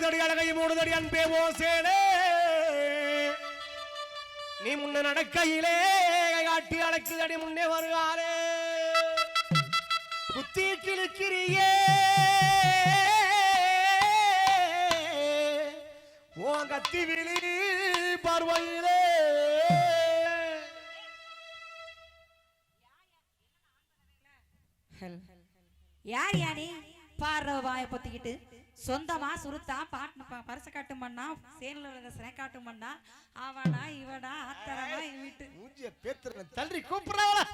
தடி அழகை மூணு தடி அன்பே ஓசேலே நீ முன்ன நடக்கையிலே காட்டி அடக்குதடி முன்னே வருகாலே. குத்தி கிழக்கிறியே. ஓ கத்தி விழி பார்வையிலே. யார் யாரே? பாடுற வாயை பத்திக்கிட்டு சொந்தமா சுருத்தா பாட்டு பரிசு காட்டும் பண்ணா சேனல சிறை காட்டும் பண்ணா அவனா இவனா ஆத்தரமா வீட்டு மூஞ்சிய தள்ளி கூப்பிடுறாங்களா